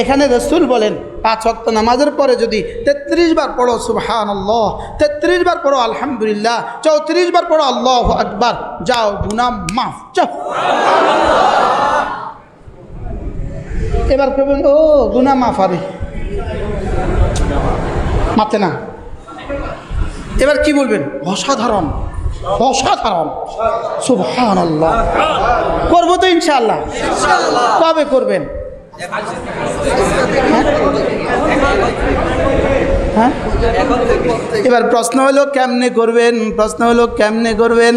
এখানে রসুল বলেন, পাঁচ অক্ত নামাজের পরে যদি তেত্রিশ বার পড়ো সুবহান আল্লাহ তেত্রিশ বার পড়ো, আলহামদুলিল্লাহ, চৌত্রিশ বার পড়ো, আল্লাহ আকবার, যাও গুনাম মাফ এবার কেবেন ও গুনা মাফ, আরে। মাতে না। এবার কি বলবেন? অসাধারণ অসাধারণ। সুবহান আল্লাহ করব তো ইনশাল্লাহ কবে করবেন? হ্যাঁ এবার প্রশ্ন হলো কেমনে করবেন? প্রশ্ন হলো কেমনে করবেন?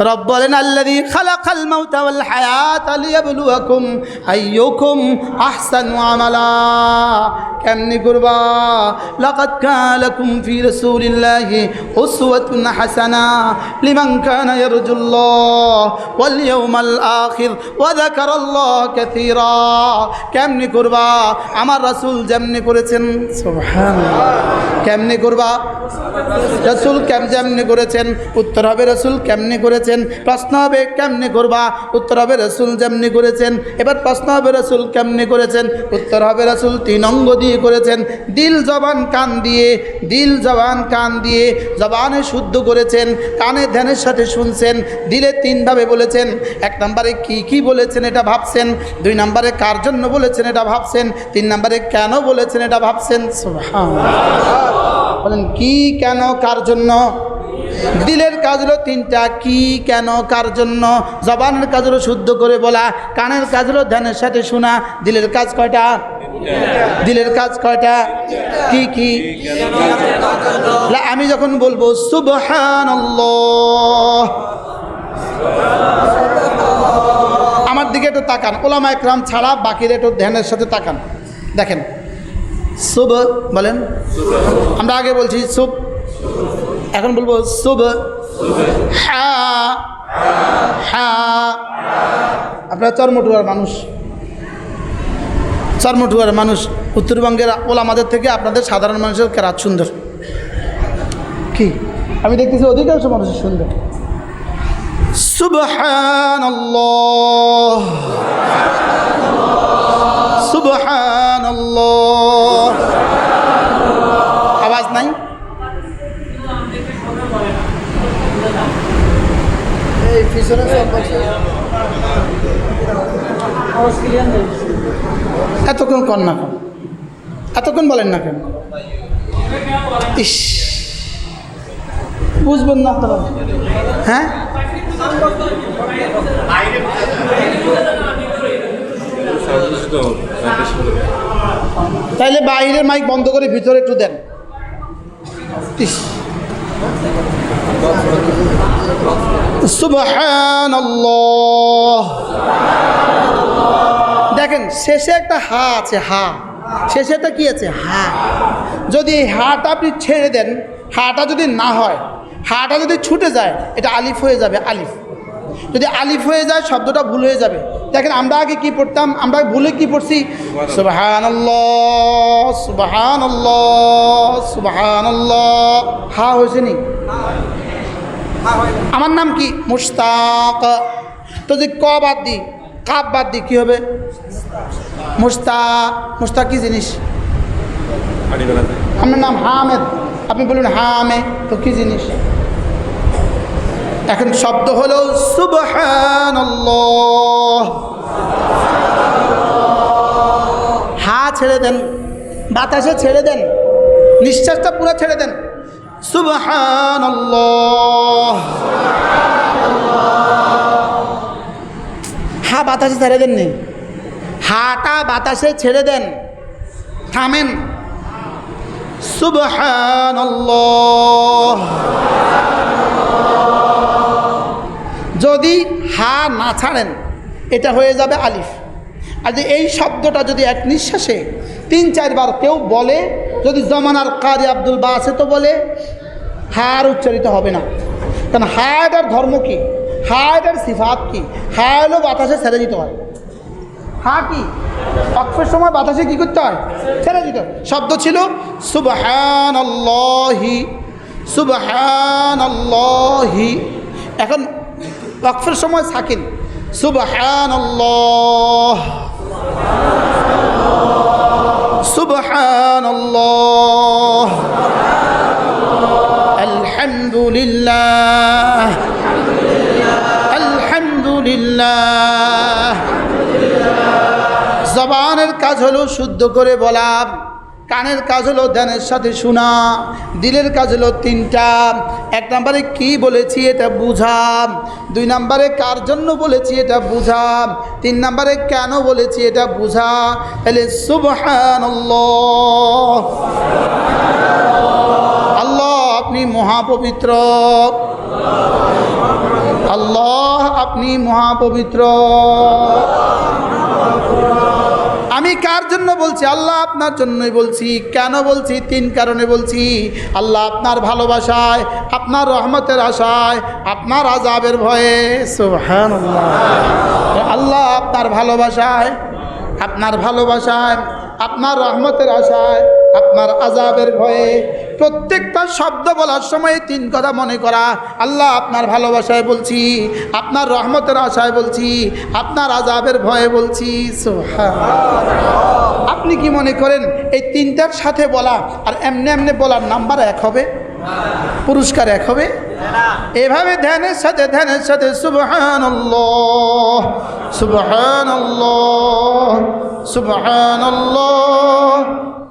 রব বলেন আল্লাযী খালাকাল মাউতা ওয়াল হায়াত লিয়াবলুয়াকুম আইয়ুকুম আহসানু আমালা কেমনে করবা লাকাদ কানা লাকুম ফি রাসূলিল্লাহি উসওয়াতুন হাসানা লিমান কানা ইয়ারজুল্লাহ ওয়াল ইয়াউমাল আখির ওয়া যাকারাল্লাহ কাসীরা কেমনে করবা আমার রাসূল যেমনি করেছেন সুবহানাল্লাহ কেমনে করবা রসুল কেম যেমনি করেছেন, উত্তর হবে রসুল কেমনি করেছেন, প্রশ্ন হবে কেমনে করবা, উত্তর হবে রসুল যেমনি করেছেন, এবার প্রশ্ন হবে রসুল কেমনি করেছেন, উত্তর হবে রসুল তিন অঙ্গ দিয়ে করেছেন, দিল জবান কান দিয়ে, দিল জবান কান দিয়ে জবানে শুদ্ধ করেছেন, কানে ধ্যানের সাথে শুনছেন, দিলে তিনভাবে বলেছেন, এক নম্বরে কি কি বলেছেন এটা ভাবছেন, দুই নম্বরে কার জন্য বলেছেন এটা ভাবছেন, তিন নম্বরে কেন বলেছেন এটা ভাবছেন। বলেন, কি কেন, কার জন্য? দিলের কাজ হলো তিনটা, কি কেন, কার জন্য? জবানের কাজ হলো শুদ্ধ করে বলা, কানের কাজ হলো ধ্যানের সাথে শোনা, দিলের কাজ কয়টা? দিলের কাজ কয়টা? কি কি? আমি যখন বলব সুবহান আমার দিকে একটু তাকান ওলামা একরাম ছাড়া বাকিরা একটু ধ্যানের সাথে তাকান। দেখেন শুভ বলেন। আমরা আগে বলছি শুভ। এখন বলব শুভ। হ্যাঁ হ্যাঁ আপনারা চর্মটুয়ার মানুষ। চর্মটুয়ার মানুষ। উত্তরবঙ্গের ওলামাদের থেকে আপনাদের সাধারণ মানুষের কেরাত সুন্দর? কি? আমি দেখতেছি অধিকাংশ মানুষের সুন্দর। সুবহানাল্লাহ সুবহানাল্লাহ। এতক্ষণ কর না কেন। এতক্ষণ বলেন না কেন? ইস। বুঝবেন না আপনারা। হ্যাঁ? তাইলে বাইরের মাইক বন্ধ করে ভিতরে একটু দেন। ইস। দেখেন, শেষে একটা হা আছে, হা। শেষে একটা কি আছে? হা। যদি এই হাটা আপনি ছেড়ে দেন, হাটা যদি না হয়, হাটা যদি ছুটে যায়, এটা আলিফ হয়ে যাবে, আলিফ। যদি আলিফ হয়ে যায়, শব্দটা ভুল হয়ে যাবে। দেখেন, আমরা আগে কি পড়তাম? আমরা ভুলে কি পড়ছি? সুবাহান হা হয়েছে নি? আমার নাম কি? মুস্তাক তো যদি ক বাদ দিই কাপ বাদ দিই কী হবে? মুস্তাক মুস্তাক কি জিনিস? আপনার নাম হামেদ। আপনি বলুন হামে, তো কি জিনিস? এখন শব্দ হলো হা ছেড়ে দেন, বাতাসে ছেড়ে দেন, নিঃশ্বাসটা পুরো ছেড়ে দেন। হা বাতাসে ছেড়ে দেন নি। হাটা বাতাসে ছেড়ে দেন। থামেন। যদি হা না ছাড়েন, এটা হয়ে যাবে আলিফ। আর যে এই শব্দটা যদি এক নিঃশ্বাসে তিন চারবার কেউ বলে, যদি জমানার কারি আব্দুল বা আছে তো বলে হার উচ্চারিত হবে না। কারণ হা এটার ধর্ম কি? হা এটার সিফাত কি? হা বাতাসে ছেড়ে দিতে হয়। হা কি? অক্ষের সময় বাতাসে কি করতে হয়? ছেড়ে দিতে হয়। শব্দ ছিল সুবহান আল্লাহি সুবহান আল্লাহি এখন ওয়াকফের সময় সাকিন সুবহান আল্লাহ সুবহানাল্লাহ আলহামদুলিল্লাহ। আলহামদুলিল্লাহ। জবানের কাজ হলো শুদ্ধ করে বলা, কানের কাজ হলো ধ্যানের সাথে শোনা, দিলের কাজ হলো তিনটা। এক নম্বরে কি বলেছি এটা বুঝা, দুই নম্বরে কার জন্য বলেছি এটা বুঝা, তিন নম্বরে কেন বলেছি এটা বুঝা, তাহলে সুবহানাল্লাহ। আল্লাহ আপনি মহাপবিত্র। আল্লাহ আপনি মহাপবিত্র। আমি কার জন্য বলছি? আল্লাহ আপনার জন্যই বলছি। কেন বলছি? তিন কারণে বলছি। আল্লাহ আপনার ভালোবাসায়, আপনার রহমতের আশায়, আপনার আজাবের ভয়ে। সুবহানাল্লাহ। আল্লাহ আপনার ভালোবাসায় আপনার ভালোবাসায়, আপনার রহমতের আশায় আপনার আজাবের ভয়ে প্রত্যেকটা শব্দ বলার সময় তিন কথা মনে করা। আল্লাহ আপনার ভালোবাসায় বলছি, আপনার রহমতের আশায় বলছি, আপনার আজাবের ভয়ে বলছি। আপনি কি মনে করেন এই তিনটার সাথে বলা আর এমনি এমনি বলার নাম্বার এক হবে? পুরস্কার এক হবে? এভাবে ধ্যানের সাথে ধ্যানের সাথে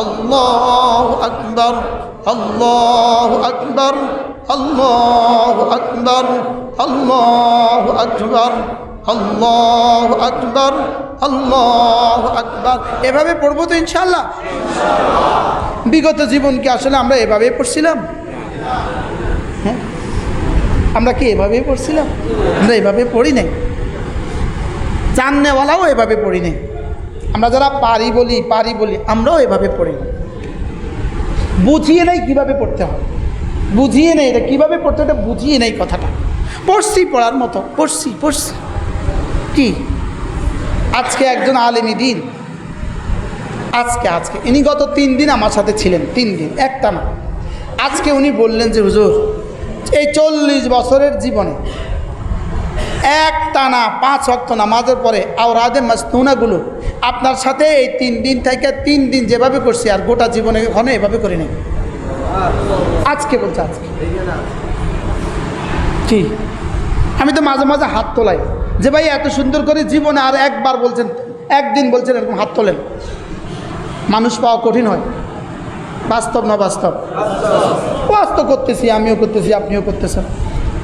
আল্লাহ আকবর আল্লাহ আকবর আল্লাহ আকবর আল্লাহ আকবর আল্লাহ আকবর আল্লাহ আকবর। এভাবে পড়ব তো ইনশাল্লাহ বিগত জীবনকে আসলে আমরা এভাবে পড়ছিলাম। হ্যাঁ? আমরা কি এভাবে পড়ছিলাম? আমরা এভাবে পড়ি নাই। জাননেওয়ালাও এভাবে পড়ি নাই। আমরা যারা পারি বলি পারি বলি, আমরাও এভাবে পড়ি। বুঝিয়ে নেই কীভাবে পড়তে হয়। বুঝিয়ে নেই এটা কীভাবে পড়তে এটা বুঝিয়ে নেই কথাটা। পড়ছি পড়ার মতো, পড়ছি পড়ছি। কি? আজকে একজন আলেমী দিন। আজকে আজকে। ইনি গত তিন দিন আমার সাথে ছিলেন, তিন দিন, একটা না। আজকে উনি বললেন যে, হুজুর, এই চল্লিশ বছরের জীবনে এক টানা পাঁচ অক্ত নামাজের পরে আওরাদে মাস্তুনাগুলো আপনার সাথে এই তিন দিন থেকে তিন দিন যেভাবে করছি আর গোটা জীবনে কখনো এভাবে করি নাই। আজকে বলছে, আজকে। কি? আমি তো মাঝে মাঝে হাত তোলাই। যে ভাই এত সুন্দর করে জীবনে আর একবার বলছেন, একদিন বলছেন এরকম হাত তোলেন। মানুষ পাওয়া কঠিন হয়। বাস্তব না বাস্তব? ওয়াজ তো করতেছি, আমিও করতেছি, আপনিও করতেছেন।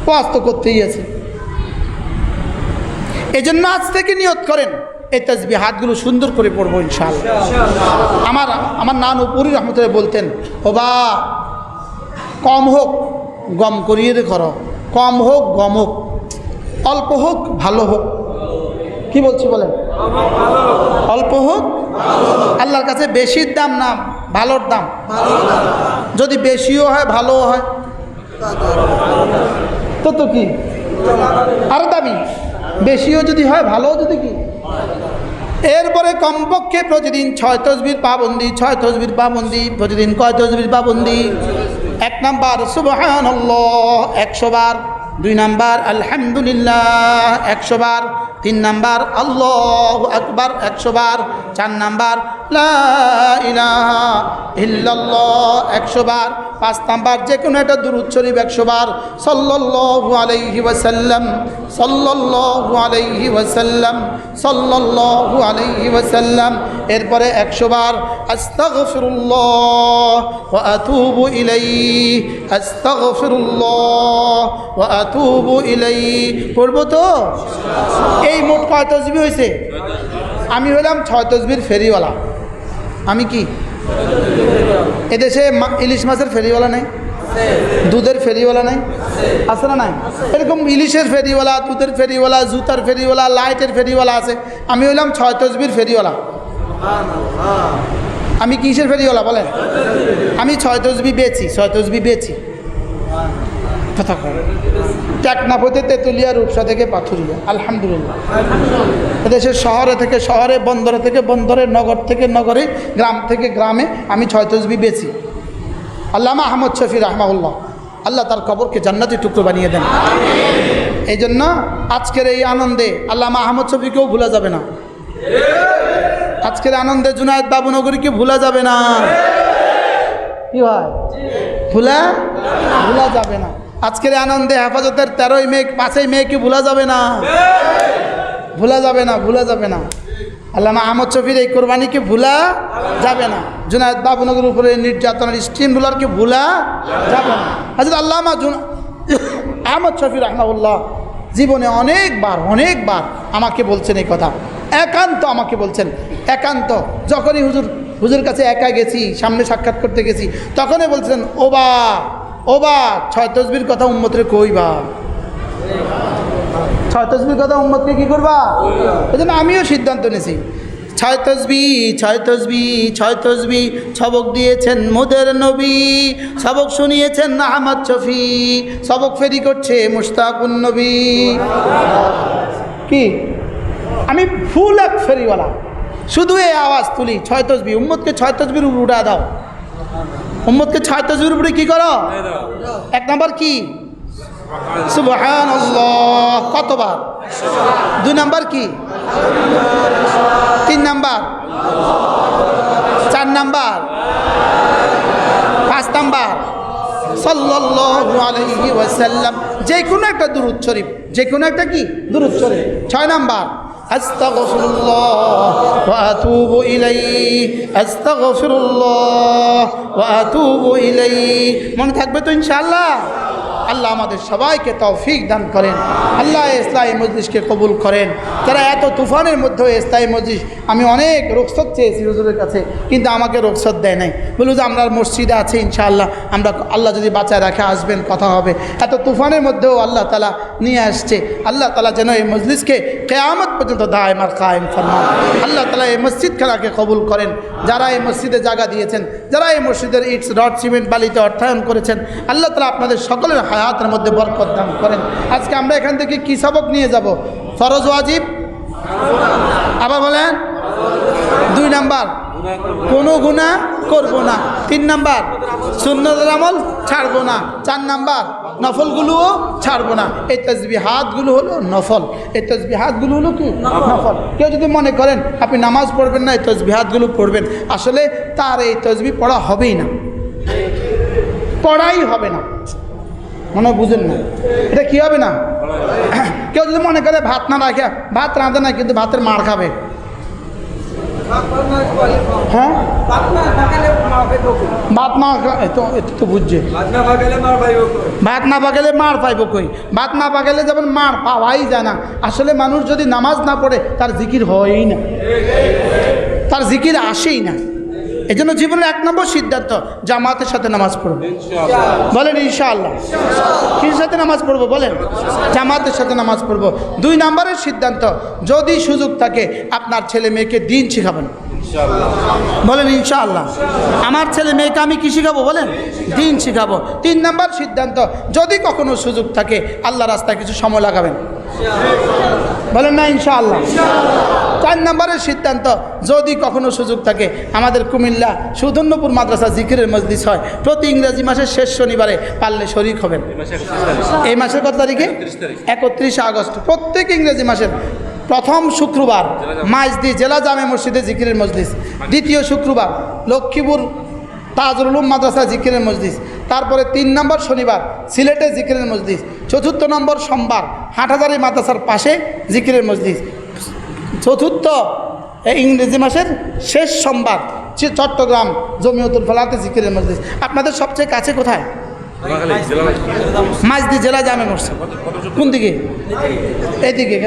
ওয়াজ তো করতেই আছে। এই জন্য আজ থেকে নিয়ত করেন। এই তাজবি হাতগুলো সুন্দর করে পড়ব ইনশাল্লাহ আমার আমার নান উপরি রহমতুল্লাহ বলতেন, ও বা, কম হোক, গম করিয়ে রে করো কম হোক, গম হোক, অল্প হোক, ভালো হোক। কি বলছি বলেন? অল্প হোক, আল্লাহর কাছে বেশির দাম না, ভালোর দাম। যদি বেশিও হয়, ভালোও হয়। তো তো কি? আরও দামি। বেশিও যদি হয়, ভালোও যদি কি? এরপরে কমপক্ষে প্রতিদিন ছয় তসবির পাবন্দি, ছয় তসবির পাবন্দি, প্রতিদিন কয় তসবির পাবন্দি? এক নাম্বার সুবহান একশো বার। দুই নাম্বার, আলহামদুলিল্লাহ, একশো বার। তিন নাম্বার, আল্লাহ আকবার, একশো বার। চার নাম্বার ইলাহা ইল্লাল্লাহ একশো বার, পাঁচ নাম্বার যে কোনো একটা দুরুদ শরীফ একশো বার, সাল্লাল্লাহু আলাইহি ওয়াসাল্লাম, সাল্লাল্লাহু আলাইহি ওয়াসাল্লাম, সাল্লাল্লাহু আলাইহি ওয়াসাল্লাম, এরপরে একশো বার, আস্তাগফিরুল্লাহ ওয়া আতুবু ইলাইহি, আস্তাগফিরুল্লাহ ওয়া আতুবু ইলাইহি। পড়ব তো? এই মোট কয় তসবি হয়েছে আমি হলাম ছয় তসবির ফেরিওয়ালা। আমি কি? এদেশে ইলিশ মাছের ফেরিওয়ালা নেই? দুধের ফেরিওয়ালা নাই? আছে না নাই? এরকম ইলিশের ফেরিওয়ালা, দুধের ফেরিওয়ালা, জুতার ফেরিওয়ালা, লাইটের ফেরিওয়ালা আছে। আমি হইলাম ছয় তসবির ফেরিওয়ালা। আমি কিসের ফেরিওয়ালা বলেন? আমি ছয় তসবি বেচি, ছয় তসবি বেচি। কথা। টেকনাফ হতে তেঁতুলিয়া রূপসা থেকে পাথুরিয়া, আলহামদুলিল্লাহ। দেশের শহরে থেকে শহরে, বন্দরে থেকে বন্দরে, নগর থেকে নগরে, গ্রাম থেকে গ্রামে আমি ছয় তসবি বেচি আল্লামা আহমদ শফি রহমাউল্লাহ আল্লাহ তার কবরকে জান্নাতি টুকরো বানিয়ে দেন। এই জন্য আজকের এই আনন্দে আল্লামা আহমদ শফিকেও ভুলা যাবে না। আজকের আনন্দে জুনায়দ বাবুনগরীকে ভুলা যাবে না। কি হয়? ভুলা? ভুলা যাবে না। আজকের আনন্দে হেফাজতের তেরোই মে, পাঁচই মেয়েকে ভুলা যাবে না? ভুলা যাবে না, ভুলা যাবে না। আল্লামা আহমদ শফির এই কোরবানিকে ভুলা যাবে না? জুনায়দ বাবুনগর উপরে নির্যাতনের স্টিমগুলারকে ভুলা যাবে না? হাজর আল্লামা জুন আহমদ শফি রহমাউল্লাহ জীবনে অনেকবার অনেকবার আমাকে বলছেন এই কথা। একান্ত আমাকে বলছেন, একান্ত। যখনই হুজুর হুজুর কাছে একা গেছি, সামনে সাক্ষাৎ করতে গেছি, তখনই বলছেন, ও বা ও বা ছয় তসবির কথা উম্মতরে কইবা ছয় তসবির কথা উম্মতকে কী করবা? এই জন্য আমিও সিদ্ধান্ত নিয়েছি ছয় তসবি ছয় তসবি ছয় তসবি সবক দিয়েছেন মোদের নবী সবক শুনিয়েছেন আহমদ শফি সবক ফেরি করছে মুশতাকুন নবী। কি? আমি ফুল এক ফেরিওয়ালা। শুধু এই আওয়াজ তুলি ছয় তসবি উম্মতকে ছয় তসবির উঠা দাও। উম্মতকে ছয় তসবির উপরে কি করো? এক নাম্বার কি? কতবার? দুই নাম্বার কি? তিন নাম্বার? চার নাম্বার? পাঁচ নাম্বার? ওয়াসাল্লাম। যে কোনো একটা দুরুদ শরীফ যে কোনো একটা কি? দুরুদ শরীফ। ছয় নাম্বার? আস্তাগফিরুল্লাহ ওয়া আতুবু ইলাইহি, আস্তাগফিরুল্লাহ ওয়া আতুবু ইলাইহি। মনে থাকবে তো ইনশাআল্লাহ? আল্লাহ আমাদের সবাইকে তৌফিক দান করেন। আল্লাহ ইসলামী মজলিসকে কবুল করেন। তারা এত তুফানের মধ্যে ইসলামী মজলিস, আমি অনেক রোকসত চেয়েছি হুজুরের কাছে, কিন্তু আমাকে রোকসত দেয় নাই। বলু যে আমরা মসজিদে আছে ইনশাআল্লাহ, আমরা আল্লাহ যদি বাঁচায় রাখে, আসবেন, কথা হবে। এত তুফানের মধ্যেও আল্লাহ তালা নিয়ে আসছে। আল্লাহ তালা যেন এই মজলিসকে কেয়ামত পর্যন্ত দায়মার কায়েম ফরমান। আল্লাহ তালা এই মসজিদ খেলাকে কবুল করেন। যারা এই মসজিদে জায়গা দিয়েছেন, যারা এই মসজিদের ইটস রড, সিমেন্ট, বালিতে অর্থায়ন করেছেন, আল্লাহ তালা আপনাদের সকলের হায়াতের মধ্যে বরকত দান করেন। আজকে আমরা এখান থেকে কী সবক নিয়ে যাব? ফরজ ওয়াজিব? আবার বলেন? দুই নাম্বার। কোনো গুণা করব না। তিন নাম্বার সুন্নতের আমল ছাড়বো না। চার নাম্বার নফলগুলোও ছাড়বো না। এই তসবি হাতগুলো হলো নফল। এই তসবি হাতগুলো হলো কি? নফল। কেউ যদি মনে করেন আপনি নামাজ পড়বেন না এই তসবি হাতগুলো পড়বেন। আসলে তার এই তসবি পড়া হবেই না। পড়াই হবে না। মনে বুঝেন না। এটা কি হবে না? কেউ যদি মনে করে ভাত না রাখে ভাত রাঁধে না কিন্তু ভাতের মার খাবে। হ্যাঁ? ভাত না তো তো বুঝছে। ভাত না পাকালে মার পাইব কই ভাত না পাকালে যেমন মার পাওয়াই যায় না আসলে মানুষ যদি নামাজ না পড়ে তার জিকির হয়ই না। তার জিকির আসেই না। এই জন্য জীবনের এক নম্বর সিদ্ধান্ত জামাতের সাথে নামাজ পড়ব বলেন ইনশাআল্লাহ। কির সাথে নামাজ পড়ব বলেন? জামাতের সাথে নামাজ পড়ব। দুই নম্বরের সিদ্ধান্ত যদি সুযোগ থাকে আপনার ছেলে মেয়েকে দিন শিখাবেন। বলেন ইনশাআল্লাহ। আমার ছেলে মেয়েকে আমি কি শিখাবো বলেন? দিন শিখাবো। তিন নাম্বার সিদ্ধান্ত, যদি কখনো সুযোগ থাকে, আল্লাহ রাস্তায় কিছু সময় লাগাবেন। বলেন না ইনশাআল্লাহ। চার নম্বরের সিদ্ধান্ত, যদি কখনো সুযোগ থাকে, আমাদের কুমিল্লা সুধন্যপুর মাদ্রাসা জিকিরের মজলিস হয়। প্রতি ইংরেজি মাসের শেষ শনিবারে পারলে শরিক হবেন। এই মাসের কত তারিখে? একত্রিশে আগস্ট। প্রত্যেক ইংরেজি মাসের প্রথম শুক্রবার মাইজদি জেলা জামে মসজিদে জিকিরের মজলিস। দ্বিতীয় শুক্রবার লক্ষ্মীপুর তাজুল উলুম মাদ্রাসা জিকিরের মজলিস। তারপরে তিন নম্বর শনিবার সিলেটে জিকিরের মজলিস। চতুর্থ নম্বর সোমবার হাটহাজারি মাদ্রাসার পাশে জিকিরের মজলিস। চতুর্থ ইংরেজি মাসের শেষ সোমবার চট্টগ্রাম জমিয়তুল ফলাতে জিকিরের মজলিস। আপনাদের সবচেয়ে কাছে কোথায়? মাঝদি জেলা জামে মসজিদ। কোন দিকে? এইদিকে?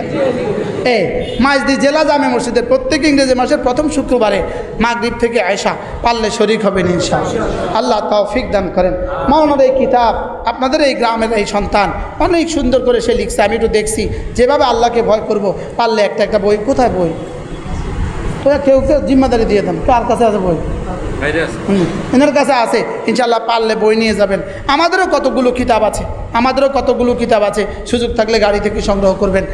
এ মাঝদি জেলা জামে মসজিদের প্রত্যেক ইংরেজি মাসের প্রথম শুক্রবারে মাগরিব থেকে আয়সা পারলে শরিক হবেন ইনশা আল্লাহ তৌফিক দান করেন। মাওনার এই কিতাব, আপনাদের এই গ্রামের এই সন্তান অনেক সুন্দর করে সে লিখছে। আমি একটু দেখছি, যেভাবে আল্লাহকে ভয় করব, পারলে একটা একটা বই, কোথায় বই? তোরা কেউ কেউ জিম্মাদারি দিয়ে দেন, কার কাছে আছে বই? এনার কাছে আছে ইনশাল্লাহ পারলে বই নিয়ে যাবেন। আমাদেরও কতগুলো কিতাব আছে, আমাদেরও কতগুলো কিতাব আছে, সুযোগ থাকলে গাড়ি থেকে সংগ্রহ করবেন।